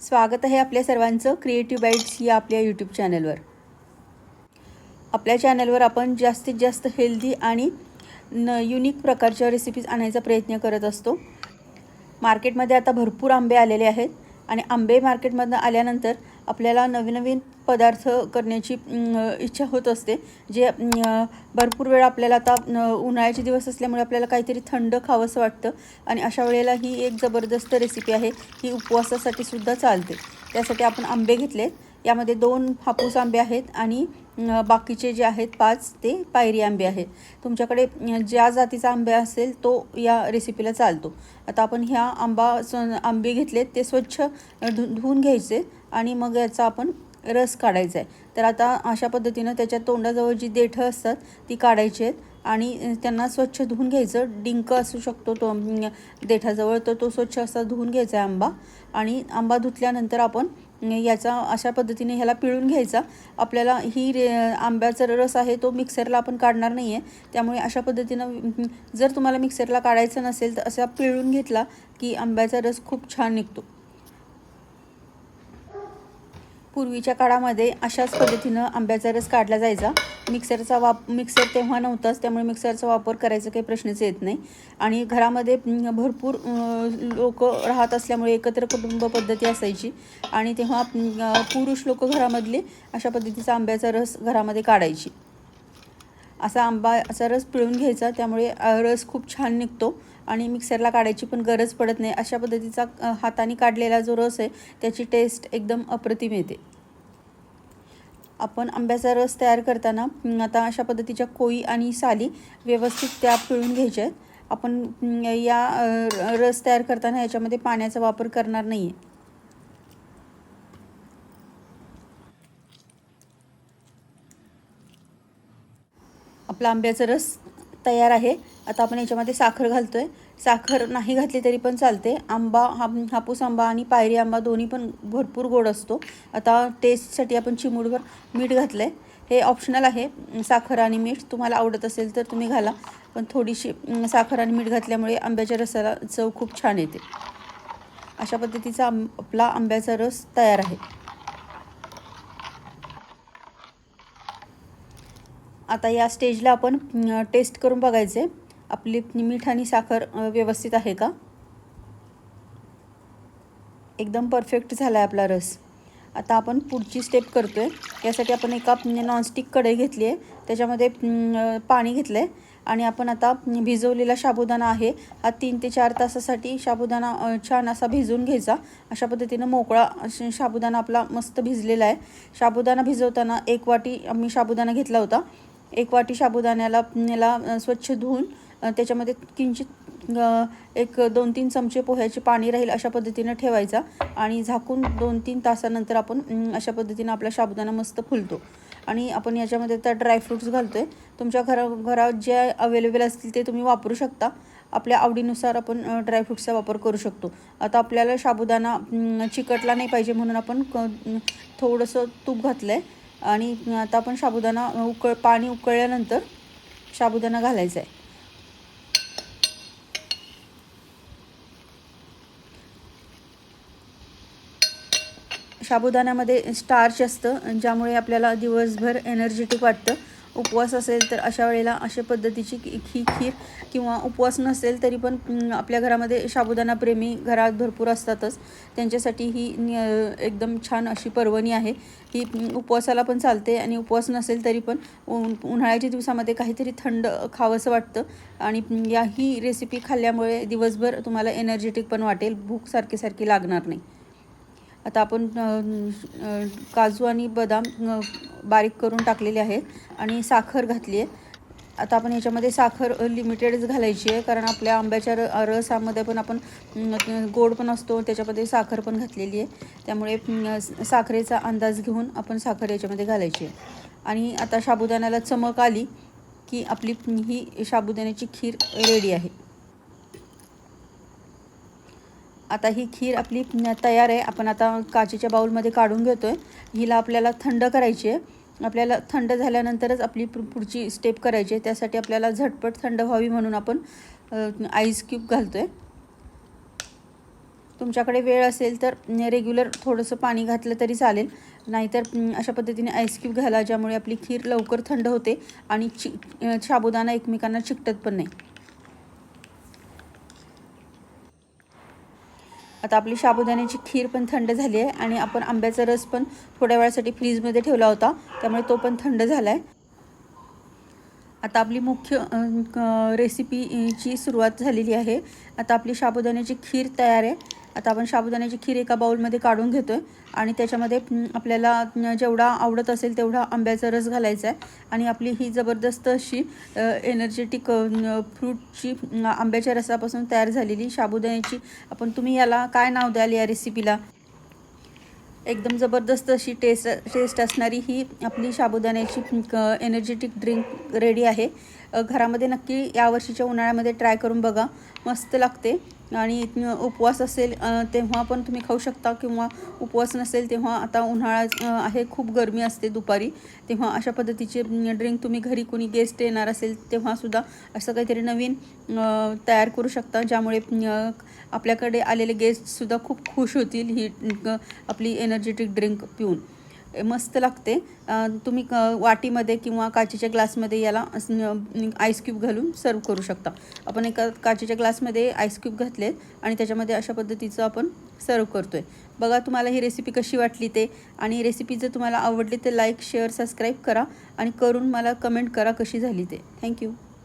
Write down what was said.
स्वागत आहे आपल्या सर्वांचं क्रिएटिव्ह बाईट्स या आपल्या यूट्यूब चॅनलवर आपल्या चॅनलवर आपण जास्तीत जास्त हेल्दी आणि न युनिक प्रकारच्या रेसिपीज आणायचा प्रयत्न करत असतो. मार्केटमध्ये आता भरपूर आंबे आलेले आहेत आणि आंबे मार्केटमधनं आल्यानंतर आपल्याला नवीन नवीन पदार्थ करण्याची इच्छा होत असते. जे भरपूर वेळा आपल्याला आता उन्हाळ्याचे दिवस असल्यामुळे आपल्याला काहीतरी थंड खावंसं वाटतं. आणि अशा वेळेला ही एक जबरदस्त रेसिपी आहे. ही उपवासासाठी सुद्धा चालते. त्यासाठी आपण आंबे घेतलेत. यामध्ये दोन हापूस आंबे आहेत आणि बाकीचे जे आहेत पाच ते पायरी आंबे आहेत. तुमच्याकडे ज्या जातीचा आंबे असेल तो या रेसिपीला चालतो. आता आपण ह्या आंबा स- आंबे घेतलेत. ते स्वच्छ धु धुवून घ्यायचे. आणि मग याचा आपण रस काढायचा आहे. तर आता अशा पद्धतीनं त्याच्या तोंडाजवळ जी देठं असतात ती काढायची आहेत आणि त्यांना स्वच्छ धुवून घ्यायचं. डिंक असू शकतो तो देठाजवळ तर तो स्वच्छ असा धुवून घ्यायचा आहे आंबा. आणि आंबा धुतल्यानंतर आपण याचा अशा पद्धतीने ह्याला पिळून घ्यायचा. आपल्याला ही रे आंब्याचा रस आहे तो मिक्सरला आपण काढणार नाही आहे त्यामुळे अशा पद्धतीनं जर तुम्हाला मिक्सरला काढायचं नसेल तर असा पिळून घेतला की आंब्याचा रस खूप छान निघतो. पूर्वीच्या काळामध्ये अशाच पद्धतीनं आंब्याचा रस काढला जायचा. मिक्सरचा वाप मिक्सर तेव्हा नव्हताच त्यामुळे मिक्सरचा वापर करायचा काही प्रश्नच येत नाही. आणि घरामध्ये भरपूर लोक राहत असल्यामुळे एकत्र कुटुंब पद्धती असायची. आणि तेव्हा पुरुष लोक घरामधले अशा पद्धतीचा आंब्याचा रस घरामध्ये काढायची. असा आंबा असा रस पिळून घ्यायचा त्यामुळे रस खूप छान निघतो आणि मिक्सरला काढायची पण गरज पडत नाही. अशा पद्धतीचा हाताने काढलेला जो रस आहे त्याची टेस्ट एकदम अप्रतिम येते. आपण आंब्याचा रस तयार करताना आता अशा पद्धतीच्या कोई आणि साली व्यवस्थित त्या पिळून घ्यायच्या आहेत. आपण या रस तयार करताना याच्यामध्ये पाण्याचा वापर करणार नाही आहे आपला आंब्याचा रस तयार आहे. आता आपण याच्यामध्ये साखर घालतो आहे साखर नाही घातली तरी पण चालते. आंबा हा हापूस आंबा आणि पायरी आंबा दोन्ही पण भरपूर गोड असतो. आता टेस्टसाठी आपण चिमूडभर मीठ घातलं आहे हे ऑप्शनल आहे. साखर आणि मीठ तुम्हाला आवडत असेल तर तुम्ही घाला. पण थोडीशी साखर आणि मीठ घातल्यामुळे आंब्याच्या रसाला चव खूप छान येते. अशा पद्धतीचा आंब आपला आंब्याचा रस तयार आहे. आता या स्टेजला आपण टेस्ट करून बघायचे. आपली मीठ आणि साखर व्यवस्थित आहे का? एकदम परफेक्ट झाला आहे आपला रस. आता आपण पुढची स्टेप करतो आहे यासाठी आपण एका म्हणजे नॉनस्टिक कढई घेतली आहे त्याच्यामध्ये पाणी घेतलं आहे आणि आपण आता भिजवलेला साबुदाणा आहे. हा तीन ते चार तासासाठी साबुदाणा छान असा भिजवून घ्यायचा. अशा पद्धतीनं मोकळा अशी साबुदाणा आपला मस्त भिजलेला आहे. साबुदाणा भिजवताना एक वाटी आम्ही साबुदाणा घेतला होता. एक वाटी साबुदाण्याला याला स्वच्छ धुवून त्याच्यामध्ये किंचित एक दोन तीन चमचे पोह्याचे पाणी राहील अशा पद्धतीनं ठेवायचा आणि झाकून दोन तीन तासानंतर आपण अशा पद्धतीनं आपला साबुदाणा मस्त फुलतो. आणि आपण याच्यामध्ये त्या ड्रायफ्रूट्स घालतो आहे तुमच्या घरा घरात जे अवेलेबल असतील ते तुम्ही वापरू शकता. आपल्या आवडीनुसार आपण ड्रायफ्रुट्सचा ड्रायफ्रूट्सचा वापर करू शकतो. आता आपल्याला साबुदाणा चिकटला नाही पाहिजे म्हणून आपण क थोडंसं तूप घातलं आहे आणि आता आपण साबुदाणा उकळ पाणी उकळल्यानंतर साबुदाणा घालायचा आहे. साबुदाण्यामध्ये स्टार्च असतं ज्यामुळे आपल्याला दिवसभर एनर्जेटिक वाटतं. उपवास असेल तर अशा वेळेला अशा पद्धतीची ही खीर किंवा उपवास नसेल तरी पण आपल्या घरामध्ये साबुदाणा प्रेमी घरात भरपूर असतातच. त्यांच्यासाठी ही एकदम छान अशी पर्वणी आहे. ही उपवासाला पण चालते आणि उपवास नसेल तरी पण उन्हाळ्याच्या दिवसामध्ये काहीतरी थंड खावंसं वाटतं. आणि या ही रेसिपी खाल्ल्यामुळे दिवसभर तुम्हाला एनर्जेटिक पण वाटेल. भूक सारखी सारखी लागणार नाही. आता आपण काजू आणि बदाम बारीक करून टाकलेले आहेत आणि साखर घातली आहे आता आपण याच्यामध्ये साखर लिमिटेडच घालायची आहे कारण आपल्या आंब्याच्या र रसामध्ये पण आपण गोड पण असतो त्याच्यामध्ये साखर पण घातलेली आहे. त्यामुळे साखरेचा अंदाज घेऊन आपण साखर याच्यामध्ये घालायची आहे. आणि आता साबुदाण्याला चमक आली की आपली ही साबुदाण्याची खीर रेडी आहे. आता ही खीर आपली तयार आहे. आपण आता काचेच्या बाऊलमध्ये काढून घेतो आहे हिला आपल्याला थंड करायची आहे. आपल्याला थंड झाल्यानंतरच आपली पु पुढची स्टेप करायची आहे. त्यासाठी आपल्याला झटपट थंड व्हावी म्हणून आपण आईस क्यूब घालतो आहे तुमच्याकडे वेळ असेल तर रेग्युलर थोडंसं पाणी घातलं तरी चालेल. नाहीतर अशा पद्धतीने आईस क्यूब घाला ज्यामुळे आपली खीर लवकर थंड होते आणि चि शाबुदाना एकमेकांना चिकटत पण नाही. आता आपली साबुदाण्याची खीर पण थंड झाली आहे आणि आपण आंब्याचा रस पण थोड्या वेळासाठी फ्रीजमध्ये ठेवला होता त्यामुळे तो पण थंड झाला आहे आता आपली मुख्य रेसिपीची सुरुवात झालेली आहे. आता आपली साबुदाण्याची खीर तयार आहे. आता आपण साबुदाण्याची खीर एका बाऊलमध्ये काढून घेतो आहे आणि त्याच्यामध्ये आपल्याला जेवढा आवडत असेल तेवढा आंब्याचा रस घालायचा आहे. आणि आपली ही जबरदस्त अशी एनर्जेटिक फ्रूटची आंब्याच्या रसापासून तयार झालेली साबुदाण्याची आपण तुम्ही याला काय नाव द्याल या रेसिपीला एकदम जबरदस्त अशी टेस्ट टेस्ट असणारी ही आपली साबुदाण्याची एनर्जेटिक ड्रिंक रेडी आहे. घरामध्ये नक्की यावर्षीच्या उन्हाळ्यामध्ये ट्राय करून बघा. मस्त लागते. आणि उपवास असेल तेव्हा पण तुम्ही खाऊ शकता किंवा उपवास नसेल तेव्हा आता उन्हाळा आहे खूप गरमी असते दुपारी तेव्हा अशा पद्धतीचे ड्रिंक तुम्ही घरी कोणी गेस्ट येणार असेल तेव्हासुद्धा असं काहीतरी नवीन तयार करू शकता ज्यामुळे आपल्याकडे आलेले गेस्टसुद्धा खूप खुश होतील ही आपली एनर्जेटिक ड्रिंक पिऊन. मस्त लागते. तुम्ही क वाटीमध्ये किंवा काचेच्या ग्लासमध्ये याला आईस क्यूब घालून सर्व करू शकता. आपण एका काचेच्या ग्लासमध्ये आईस क्यूब घातले आणि त्याच्यामध्ये अशा पद्धतीचं आपण सर्व करतो आहे बघा तुम्हाला ही रेसिपी कशी वाटली ते. आणि रेसिपी जर तुम्हाला आवडली तर लाईक शेअर सबस्क्राईब करा आणि करून मला कमेंट करा कशी झाली ते. थँक्यू